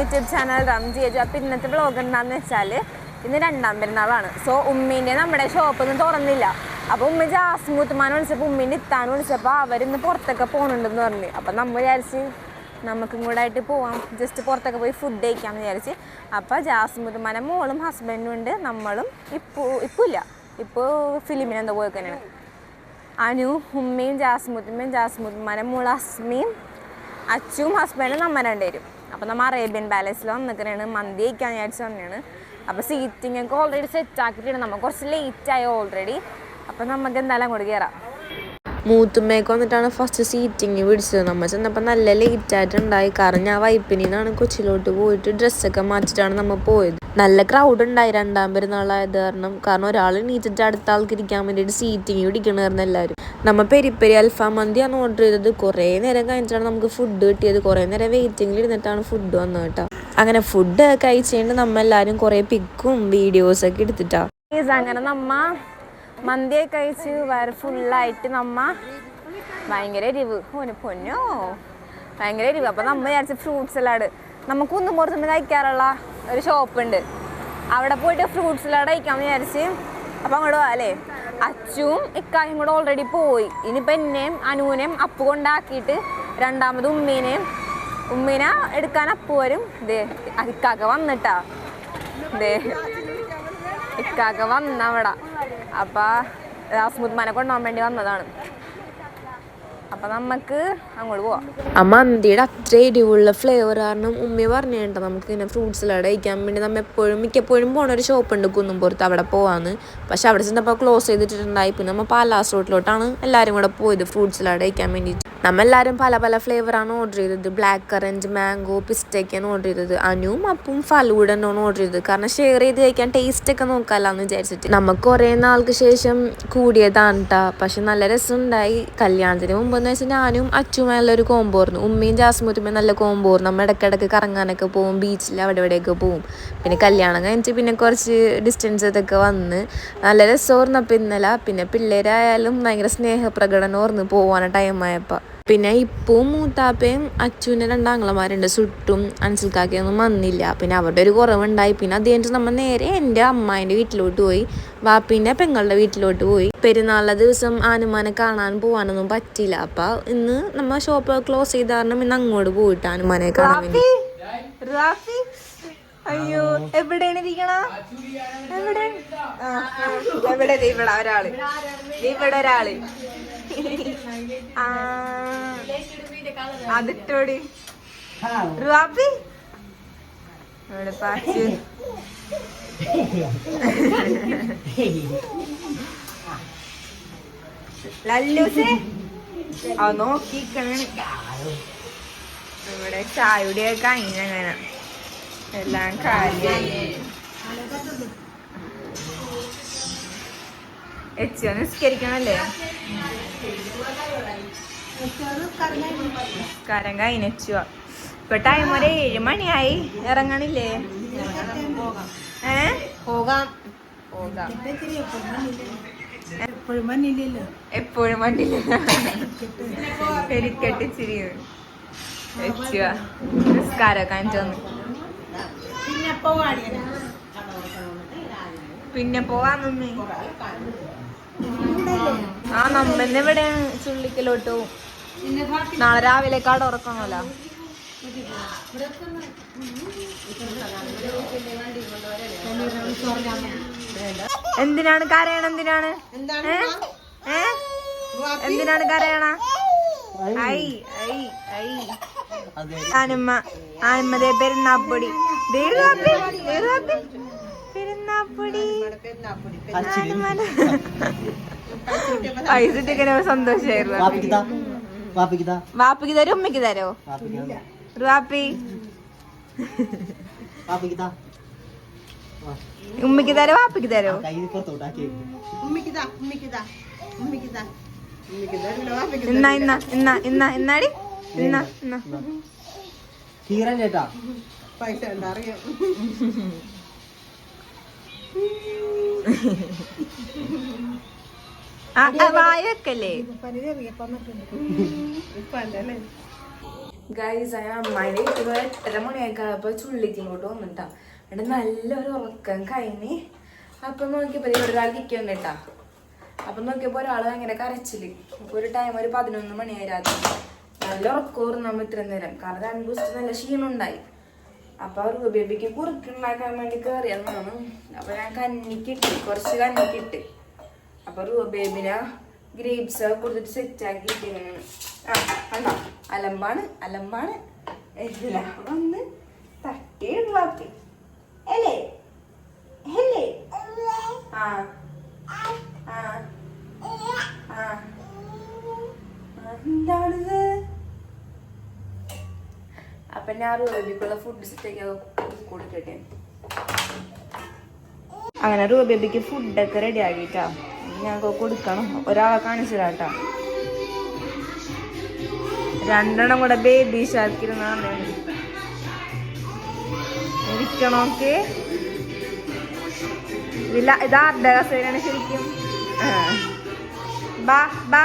YouTube channel റംജി ചെയ്തു അപ്പോൾ ഇന്നത്തെ വ്ളോഗ് എന്താണെന്ന് വെച്ചാൽ ഇന്ന് രണ്ടാം പെരുന്നാളാണ്. സോ ഉമ്മീന്റെ നമ്മുടെ ഷോപ്പൊന്നും തുറന്നില്ല. അപ്പോൾ ഉമ്മ ജാസ്മൂത്തുമാനെ വിളിച്ചപ്പോൾ ഉമ്മീന്റെ ഇത്താൻ വിളിച്ചപ്പോൾ അവരിന്ന് പുറത്തൊക്കെ പോകുന്നുണ്ടെന്ന് പറഞ്ഞു. അപ്പോൾ നമ്മൾ വിചാരിച്ച് നമുക്കും കൂടെ ആയിട്ട് പോവാം. ജസ്റ്റ് പുറത്തൊക്കെ പോയി ഫുഡ് കഴിക്കാമെന്ന് വിചാരിച്ച്. അപ്പോൾ ജാസ്മുത്തുമാനെ മോളും ഹസ്ബൻഡും ഉണ്ട്. നമ്മളും ഇപ്പോൾ ഇപ്പോൾ ഇല്ല. ഇപ്പോൾ ഫിലിമിനെന്തോ പോയിക്കാനാണ് അനു ഉമ്മയും ജാസ്മുത്തുമ്മയും ജാസ്മുത്തുമാരെ മോൾ അസ്മയും അച്ചും ഹസ്ബൻഡും നമ്മ രണ്ടുപേരും. അപ്പോൾ നമ്മൾ അറേബ്യൻ പാലസിൽ വന്നിക്കണേണ്. മന്തി കഴിക്കാൻ വിചാരിച്ച് തന്നെയാണ് അപ്പോൾ സീറ്റിംഗ് ഒക്കെ ഓൾറെഡി സെറ്റ് ആക്കിയിട്ടുണ്ട്. നമ്മൾ കുറച്ച് ലേറ്റ് ആയി ഓൾറെഡി അപ്പോൾ നമുക്ക് എന്തായാലും അങ്ങോട്ട് കയറാം മൂത്തുമ്മേക്ക് വന്നിട്ടാണ് ഫസ്റ്റ് സീറ്റിംഗ് പിടിച്ചത്. നമ്മൾ ചെന്നപ്പോൾ നല്ല ലേറ്റ് ആയിട്ടുണ്ടായി. കാരണം ഞാൻ വൈപ്പിനിൽ നിന്നാണ് കൊച്ചിയിലോട്ട് പോയിട്ട് ഡ്രസ്സൊക്കെ മാറ്റിട്ടാണ് നമ്മൾ പോയത്. നല്ല ക്രൗഡ് ഉണ്ടായി രണ്ടാം പെരുന്നാളായത് കാരണം കാരണം ഒരാൾ എണീറ്റിട്ട് അടുത്ത ആൾക്ക് ഇരിക്കാൻ വേണ്ടിയിട്ട് സീറ്റിംഗ് പിടിക്കണമായിരുന്നു എല്ലാവരും. നമ്മൾ പെരിപ്പെരി പെരി അൽഫാം മന്തിയാണ് ഓർഡർ ചെയ്തത്. കുറേ നേരം കഴിഞ്ഞിട്ടാണ് നമുക്ക് ഫുഡ് കിട്ടിയത്. കുറേ നേരം വെയിറ്റിംഗിൽ ഇരുന്നിട്ടാണ് ഫുഡ് വന്നത് കേട്ടോ. അങ്ങനെ ഫുഡ് കഴിച്ചുകൊണ്ട് നമ്മൾ എല്ലാവരും കുറേ പിക്കും വീഡിയോസൊക്കെ എടുത്തിട്ടാണ് അങ്ങനെ നമ്മ മന്തിയൊക്കെ കഴിച്ച് വയറ് ഫുള്ളായിട്ട് നമ്മ ഭയങ്കര എരിവ്. ഓന് പൊന്നോ? ഭയങ്കര എരിവ്. അപ്പം നമ്മ വിചാരിച്ച ഫ്രൂട്ട്സ് സലാഡ് നമുക്ക് ഒന്നും പുറത്തുനിന്ന് കഴിക്കാറുള്ള ഒരു ഷോപ്പുണ്ട് അവിടെ പോയിട്ട് ഫ്രൂട്ട്സ് സലാഡ് കഴിക്കാമെന്ന് വിചാരിച്ച് അപ്പം അങ്ങോട്ട് പോവാം അല്ലേ? അച്ചുവും ഇക്കായും കൂടെ ഓൾറെഡി പോയി. ഇനിയിപ്പോൾ എന്നെയും അനുവിനെയും അപ്പു കൊണ്ടാക്കിയിട്ട് രണ്ടാമത് ഉമ്മീനെയും ഉമ്മീനെ എടുക്കാൻ അപ്പു വരും. ദേ ഇക്കാക്ക വന്നിട്ടാ. ദേ ഇക്കാക്ക വന്ന അവിടെ അപ്പൊ സ്മുത്മാനെ കൊണ്ടുപോകാൻ വേണ്ടി വന്നതാണ്. അപ്പൊ നമുക്ക് അങ്ങോട്ട് പോവാം. ആ മന്തിയുടെ അത്ര എരിവുള്ള ഫ്ലേവർ കാരണം ഉമ്മ പറഞ്ഞു നമുക്ക് ഇങ്ങനെ ഫ്രൂട്ട്സ് സലാഡ് കഴിക്കാൻ വേണ്ടി. നമ്മൾ എപ്പോഴും മിക്കപ്പോഴും പോണ ഒരു ഷോപ്പ് ഉണ്ട് കുന്നുംപുറത്ത് അവിടെ പോവാന്ന്. പക്ഷെ അവിടെ ചെന്നപ്പോൾ ക്ലോസ് ചെയ്തിട്ടുണ്ടായി. പിന്നെ നമ്മൾ പാലാസ് റോട്ടിലോട്ടാണ് എല്ലാവരും കൂടെ പോയത് ഫ്രൂട്ട്സ് സലാഡ് കഴിക്കാൻ വേണ്ടിയിട്ട്. നമ്മളെല്ലാവരും പല പല ഫ്ലേവറാണ് ഓർഡർ ചെയ്തത്. ബ്ലാക്ക് കറന്റ് മാംഗോ പിസ്റ്റൊക്കെയാണ് ഓർഡർ ചെയ്തത്. അനുവും അപ്പും ഫലൂഡാണ് ഓർഡർ ചെയ്തത്. കാരണം ഷെയർ ചെയ്ത് കഴിക്കാൻ ടേസ്റ്റ് ഒക്കെ നോക്കാമല്ലോ വിചാരിച്ചിട്ട്. നമുക്ക് കുറേ നാൾക്ക് ശേഷം കൂടിയതാണ് കേട്ടോ പക്ഷെ നല്ല രസമുണ്ടായി. കല്യാണത്തിന് മുമ്പ് എന്ന് വെച്ചാൽ ഞാനും അച്ചുമായുള്ള ഒരു കോംബോ ഉമ്മയും ജാസ്മുത്തുമ്മയും നല്ല കോമ്പോർന്നു ആയിരുന്നു. നമ്മൾ ഇടയ്ക്കിടയ്ക്ക് കറങ്ങാനൊക്കെ പോകും ബീച്ചിൽ അവിടെ ഇവിടെയൊക്കെ പോകും പിന്നെ കല്യാണം കഴിഞ്ഞിട്ട് പിന്നെ കുറച്ച് ഡിസ്റ്റൻസ് ഇതൊക്കെ വന്ന് നല്ല രസമായിരുന്നു. അപ്പം ഇന്നലെ പിന്നെ പിള്ളേരായാലും ഭയങ്കര സ്നേഹപ്രകടനമായിരുന്നു പോകാൻ ടൈമായപ്പോൾ പിന്നെ ഇപ്പവും മൂത്താപ്പയും അച്ചുവിന്റെ രണ്ടാങ്ങളമാരുണ്ട് സുട്ടും അൻസിൽക്കാക്കയൊന്നും വന്നില്ല. പിന്നെ അവരുടെ ഒരു കുറവുണ്ടായി. പിന്നെ അത് കഴിഞ്ഞിട്ട് നമ്മൾ നേരെ എന്റെ അമ്മായിന്റെ വീട്ടിലോട്ട് പോയി. വാപ്പീന്റെ പെങ്ങളുടെ വീട്ടിലോട്ട് പോയി. പെരുന്നാളിലെ ദിവസം ആനുമാനെ കാണാൻ പോകാനൊന്നും പറ്റില്ല അപ്പം ഇന്ന് നമ്മൾ ഷോപ്പ് ക്ലോസ് ചെയ്ത കാരണം ഇന്ന് അങ്ങോട്ട് പോയിട്ട് ആനുമാനെ കാണാൻ വേണ്ടി. അയ്യോ എവിടെയാണ് ഇരിക്കണ? എവിടെ? എവിടെ? ഇവിടെ ഒരാൾ. ഇവിടെ ഒരാൾ. അതിട്ടോടി. റുവാപ്പി. ഇവിടെ പാച്ചു. ലല്ലൂസേ. ആ നോക്കിക്കണേ. ഇവിടെ ചായയുടെ കഴിഞ്ഞങ്ങനെ. എല്ലാം കാര്യം എച്ചോ നിസ്കരിക്കണല്ലേ? നിസ്കാരം കഴിഞ്ഞു ഇപ്പൊ ടൈം ഒരു ഏഴ് മണിയായി. ഇറങ്ങണില്ലേ? ഏ? പോകാം. പോകാം. എപ്പോഴും മണ്ണില്ലല്ലോ എപ്പോഴും പെരിക്കെട്ട് ചിരി വെച്ചുക വന്നു. പിന്നെ പോവാടിയ പിന്നെ ആ നമ്മന്ന് എവിടെയാണ് ചുള്ളിക്കലോട്ട്. നാളെ രാവിലെ കാട് ഉറക്കണല്ലോ എന്തിനാണ് കരയണ എന്തിനാണ്? എന്തിനാണ് കരയണ? ഐ ഐ ഐ. ആനമ്മ ആനമ്മതേ പെരുന്നാപ്പൊടി. പെരുന്നാപ്പൊടി. ആനമ്മനെ. പൈസ വാപ്പിക്ക് തരോ ഉമ്മക്ക് തരോ? വാപ്പി. ഉമ്മക്ക് തരോ വാപ്പിക്ക് തരോ? ഇന്ന ഇന്ന ഇന്ന ഇന്ന ഇന്നാടി? ഇന്ന ഇന്ന. കീറൻ ചേട്ടാ. പൈസ അല്ലേ ഗൈസ് അങ്ങനെ വീട്ടിൽ എട്ടര മണിയൊക്കെ ചുള്ളിക്ക് ഇങ്ങോട്ട് വന്നിട്ടാ. എന്നിട്ട് നല്ലൊരു ഉറക്കം കഴിഞ്ഞ്. അപ്പം നോക്കിയപ്പോൾ ഒരാൾ നിൽക്കുന്നുണ്ട് കേട്ടാ അപ്പം നോക്കിയപ്പോൾ ഒരാൾ ഭയങ്കര കരച്ചിൽ. ഒരു ടൈം ഒരു പതിനൊന്ന് മണിയായി രാത്രി. നല്ല ഉറക്കമായിരുന്നു നമ്മൾ ഇത്രയും നേരം. കാരണം രണ്ട് ദിവസത്തെ നല്ല ക്ഷീണം അപ്പൊ റൂബേബിക്ക് ബേബിക്ക് കുറുക്കുണ്ടാക്കാൻ വേണ്ടി കയറിയെന്നാണ് അപ്പൊ ഞാൻ കന്നിക്കിട്ട് കുറച്ച് കന്നിക്കിട്ട് അപ്പൊ റൂ ബേബിനെ ഗ്രേപ്സ് കൊടുത്തിട്ട് സെറ്റ് ആക്കി ഇട്ടിങ്ങനെ ആ കണ്ടോ? അലമ്പാണ് അലമ്പാണ്. എല്ലാം വന്ന് തട്ടി ഉണ്ടാക്കി അല്ലേ? അല്ലേ? ആ ആ ആ. എന്താണിത് അപ്പൊ ഞാൻ ഫുഡ് കൊടുക്കട്ടെ അങ്ങനെ റൂബേബിക്ക് ഫുഡൊക്കെ റെഡി ആക്കിട്ടാ ഞങ്ങൾക്ക് കൊടുക്കണം. ഒരാളെ കാണിച്ചതാട്ടാ രണ്ടെണ്ണം കൂടെ ബേബി ഇതില്ല ഇതാരുടെ കസേരയാണ് ശരിക്കും. ബാ ബാ.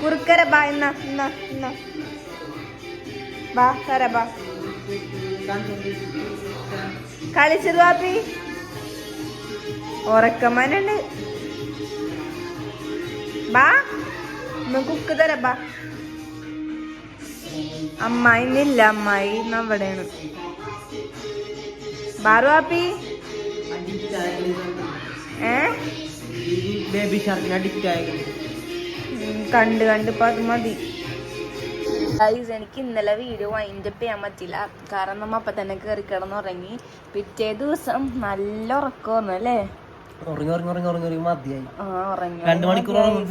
കുറുക്കര ബാ എന്നാ എന്നാ ഇന്ന. ബാ തര ബാ കളിച്ചത് വാപ്പി. ഉറക്കമാനുണ്ട് ബാ ഒന്ന് കുക്ക് തര ബാ അമ്മായി ഇന്നില്ല അമ്മായി ഇന്ന് അവിടെയാണ് ബാറു വാപ്പി. ഏ? ബേബി ഷാർക്കിന് അഡിക്റ്റ് ആയി. കണ്ട് കണ്ട് ഇപ്പൊ അത് മതി. ഗൈസ് എനിക്ക് ഇന്നലെ വീഡിയോ വൈൻഡപ്പ് ചെയ്യാൻ പറ്റില്ല കാരണം നമ്മ അപ്പൊ തന്നെ കയറി കിടന്നുറങ്ങി. പിറ്റേ ദിവസം നല്ല ഉറക്കമായിരുന്നു അല്ലേ?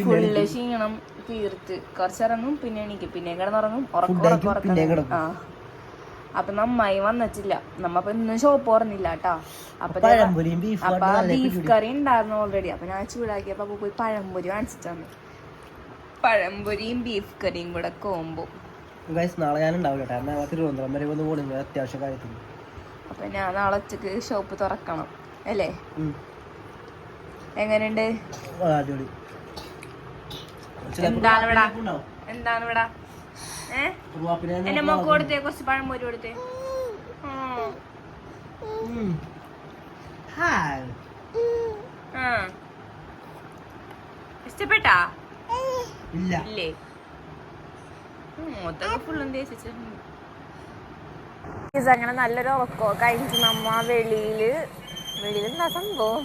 ഫുള്ള്. ക്ഷീണം തീർത്ത്. കുറച്ചിറങ്ങും പിന്നെ എനിക്ക് പിന്നെ കിടന്നുറങ്ങും. ഉറക്കം. ആ. അപ്പൊ നമ്മായി വന്നിട്ടില്ല. നമ്മ ഇന്ന് ഷോപ്പ് ഓർന്നില്ല കേട്ടാ അപ്പൊ അപ്പൊ ബീഫ് കറി ഉണ്ടായിരുന്നു ഓൾറെഡി അപ്പൊ ഞാൻ ചൂടാക്കിയപ്പോ അപ്പൊ പോയി പഴംപൊരി വാങ്ങിച്ചിട്ടാണ് പഴംപൊരിയും ബീഫ് കറിയും കൂടെ കോമ്പോ ഗൈസ് നാളെ ഞാൻ ഉണ്ടാവില്ല കേട്ടോ. കാരണം ഞങ്ങൾ തിരുവനന്തപുരം വരെ ഒന്ന് പോകണമെങ്കിൽ അത്യാവശ്യം കാര്യത്തിന്. അപ്പൊ ഞാൻ നാളെ ഉച്ചയ്ക്ക് ഷോപ്പ് തുറക്കണം. അല്ലേ. എങ്ങനെയുണ്ട്? അടിപൊളി. എന്താണ് ഇവിടെ? എന്താണ് ഇവിടെ? എന്റെ മോക്ക് കൊടുത്തേ കുറച്ച് പഴംപൊരി കൊടുത്തേ. ആ. ഹായ് ആ. ഇഷ്ടപ്പെട്ടാ? ഇല്ല ഇല്ലേ മൊത്തൊക്കെ ഫുള്ളും തേച്ചിട്ടുണ്ട് ഇത് അങ്ങനെ നല്ലൊരു ഉറക്കോ കഴിഞ്ഞിട്ട് നമ്മ വെളിയിൽ വെളിയിൽ എന്താ സംഭവം?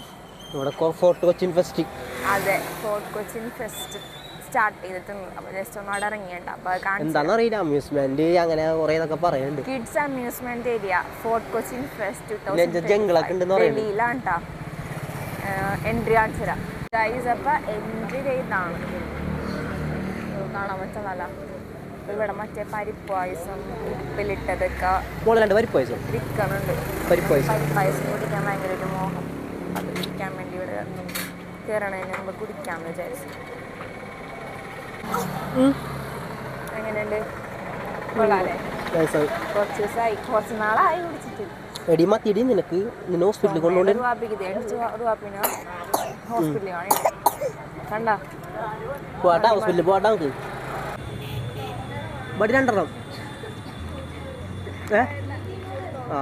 ഇവിടെ ഫോർട്ട് കൊച്ചിൻ ഫെസ്റ്റ് അതെ ഫോർട്ട് കൊച്ചിൻ ഫെസ്റ്റ് സ്റ്റാർട്ട് ചെയ്തിട്ടുണ്ട്. അപ്പൊ ജസ്റ്റ് ഒന്ന് അവിടെ ഇറങ്ങിയുണ്ട് അപ്പൊ എന്താണെന്നറിയില്ല അമ്യൂസ്മെന്റ് അങ്ങനെ കുറെ ഇതൊക്കെ പറയുന്നുണ്ട് kids amusement area fort Cochin fest ജംഗിളൊക്കെ ഉണ്ടെന്ന് പറയുന്നു. വെളിയിലാണ് കേട്ടോ എൻട്രി കാണിച്ചു തരാം. ഗൈസ് അപ്പൊ എൻട്രി ചെയ്താണ് കാണാൻ പറ്റുന്നല്ല ഇവിടെ മറ്റേ പരിപ്പ് പായസം ഉപ്പിലിട്ടതൊക്കെ മോൾ രണ്ട് പരിപ്പ് പായസം വിൽക്കണുണ്ട് പരിപ്പ് പായസം പരിപ്പ് പായസം കുടിക്കാൻ ഭയങ്കര ഒരു മോഹം. അത് കുടിക്കാൻ വേണ്ടി ഇവിടെ കയറണതിന് മുമ്പ് കുടിക്കാമെന്ന് വിചാരിച്ചു. എങ്ങനെയുണ്ട്? കൊള്ളാല്ലേ? കുറച്ച് ദിവസമായി കുറച്ച് നാളായി കുടിച്ചിട്ട്. എടി മത്തിയടി നിനക്ക് നിന്നെ ഹോസ്പിറ്റലിൽ കൊണ്ടുപോകണ്ടേ ഹോസ്പിറ്റലിൽ കണ്ട? പോട്ടാ ഹോസ്പിറ്റലിൽ പോട്ടാ നമുക്ക്. ബടി രണ്ടെണ്ണം. ഏ? ആ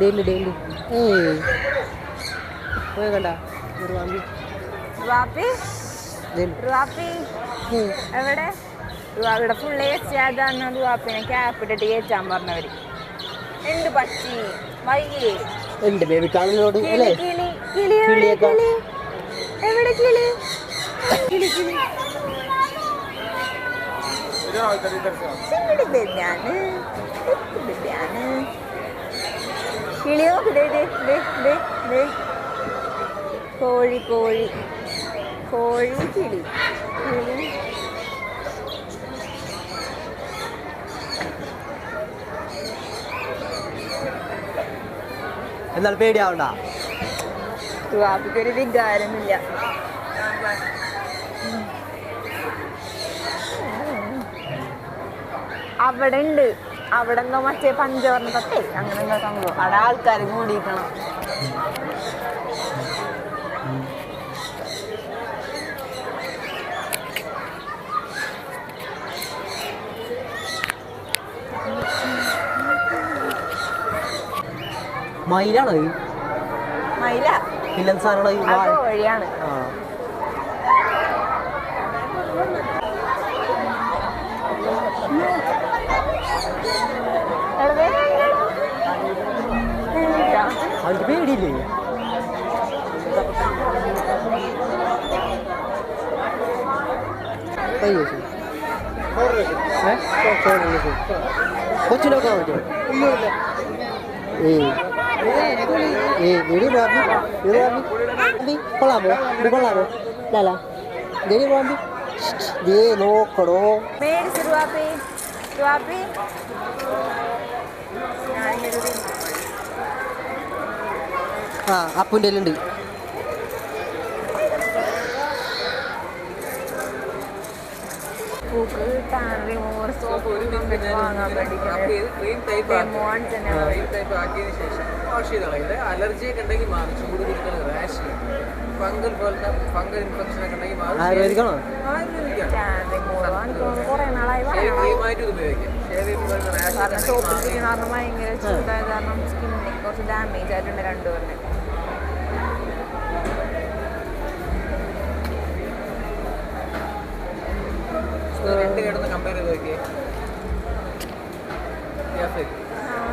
ഡെയിലി ഡെയിലി ഏയ്. പോയ കണ്ട. റുവാപ്പി? റുവാപ്പി? എവിടെ? ഇവിടെ ഫുള്ള് ഏച്ചാതാണ് റുവാപ്പിനെ ക്യാപ്പ് ഇട്ടിട്ട് കയറ്റാൻ പറഞ്ഞവര്. എന്ത് പറ്റി? വയ്യേ. എന്റെ ബേബി കാണുന്നോട് അല്ലേ? കിളി എവിടെ കിളിയൊക്കെ. കിളി. എവിടെ കിളി? കിളി കിളി. ചിങ്ങടി ബേബിയാണ് കുട്ടി ബേബിയാണ് കിളി നോക്ക് ദേ ദേ ദേ ദേ ദേ. കോഴി കോഴി. കോഴി കിളി. കിളി. എന്നാൽ പേടിയാവണ്ട. വാപ്പിക്കൊരു വികാരമില്ല. അവിടെ ഉണ്ട് അവിടെ എന്തോ മറ്റേ പഞ്ചവർണ തട്ടേ അങ്ങനെ എന്തോ സംഭവം. അവിടെ ആൾക്കാർ കൂടിയിട്ടണം മയിലാണോ പിന്നെ സാധനമാണോ വഴിയാണ്. അവർക്ക് പേടിയില്ലേ? കൊച്ചിനൊക്കെ ശരി. ഏ? ഏയ് ഏയ് ഇടി ബാബി ഇത് ബാബി ബാബി കൊള്ളാമോ? ഇത് കൊള്ളാമോ? ലാല ഇതേ ബാബി ദേ നോക്കടോ. മേടിച്ചു റുവാപ്പി റുവാപ്പി ആ അപ്പുന്റെ ഉണ്ട് പൂക്ക് കിട്ടാൻ റിമൂവർ സോപ്പ് വാങ്ങാൻ അലർജിയൊക്കെ ഉണ്ടെങ്കിൽ മാറും. ചൂട് കുടിക്കണ റാഷ് ഫംഗൽ പോലത്തെ ഫംഗൽ ഇൻഫെക്ഷൻ ഒക്കെ ഉണ്ടെങ്കിൽ മാറും. ആയുർവേദിക്കാണോ. ആയുർവേദിക്കാണ് റിമൂവർ വാങ്ങിക്കോന്ന് കുറേ നാളായി ഷേവ് പറയണം ക്രീമായിട്ട് ഇത് ഉപയോഗിക്കാം ഷേവ് ചെയ്യുമ്പോൾ റാഷ് ഭയങ്കര ചൂടായ കാരണം സ്കിന്നിന് കുറച്ച് ഡാമേജ് ആയിട്ടുണ്ട് രണ്ടുപേരുടെ.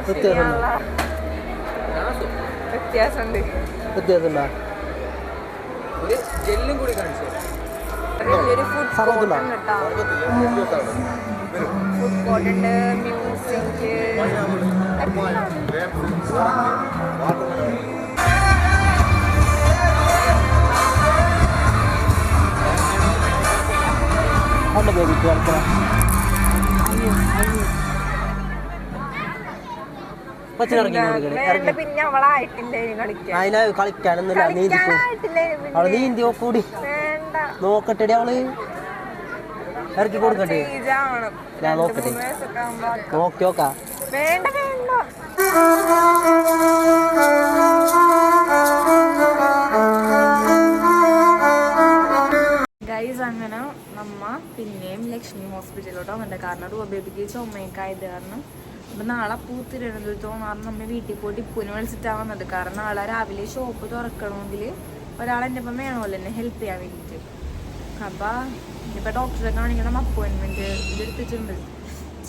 വ്യത്യാസമുണ്ടോ? വ്യത്യാസമുണ്ട്? ജെല്ലും കൂടി കാണിച്ചു. വലിയൊരു ഫുഡ്? കോർട്ട് ഉണ്ട് മ്യൂസിക് അവിടെ ബേബിക്ക് കളിക്കണം കൊച്ചിനിറങ്ങി പിന്നെ അവളായിട്ടില്ല കളിക്കാൻ. കളിക്കാനൊന്നുമില്ല. അവൾ. നീന്തി കൂടി. വേണ്ട. നോക്കട്ടെടി അവൾ. ഇറക്കി കൊടുക്കട്ടെ. ഞാൻ നോക്കട്ടെ. നോക്കി നോക്കാം വേണ്ട ഗൈസ് അങ്ങനെ നമ്മ പിന്നെയും ലക്ഷ്മി ഹോസ്പിറ്റലിലോട്ടോ വന്നിട്ടുണ്ട് കാരണം ബേബിക്ക് ചുമയൊക്കെ ആയത് കാരണം അപ്പം നാളെ പൂ തിരുവനന്തപുരത്ത് മാറും നമ്മ വീട്ടിൽ പോയിട്ട് ഇപ്പൂനെ വിളിച്ചിട്ടാവുന്നത് കാരണം നാളെ രാവിലെ ഷോപ്പ് തുറക്കണമെങ്കിൽ ഒരാൾ എന്റെ ഒപ്പം വേണമല്ലോ എന്നെ ഹെൽപ്പ് ചെയ്യാൻ വേണ്ടിയിട്ട്. അപ്പൊ ഇനിയിപ്പോൾ ഡോക്ടറെ കാണിക്കണം. അപ്പോയിൻമെന്റ് ഇതെടുത്തിട്ടുണ്ട്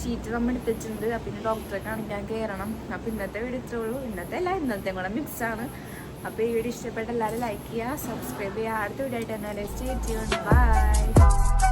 ചീറ്റ് നമ്മൾ എടുത്തിട്ടുണ്ട്. അപ്പം ഇനി ഡോക്ടറെ കാണിക്കാൻ കയറണം അപ്പൊ ഇന്നത്തെ വീഡിയോ ഇത്രേ ഉള്ളൂ. ഇന്നത്തെ അല്ല ഇന്നത്തെ കൂടെ മിക്സാണ് അപ്പോൾ ഈ വീഡിയോ ഇഷ്ടപ്പെട്ട എല്ലാവരും ലൈക്ക് ചെയ്യുക സബ്സ്ക്രൈബ് ചെയ്യുക. അടുത്ത വീഡിയോ ആയിട്ട് എന്നാലും ബൈ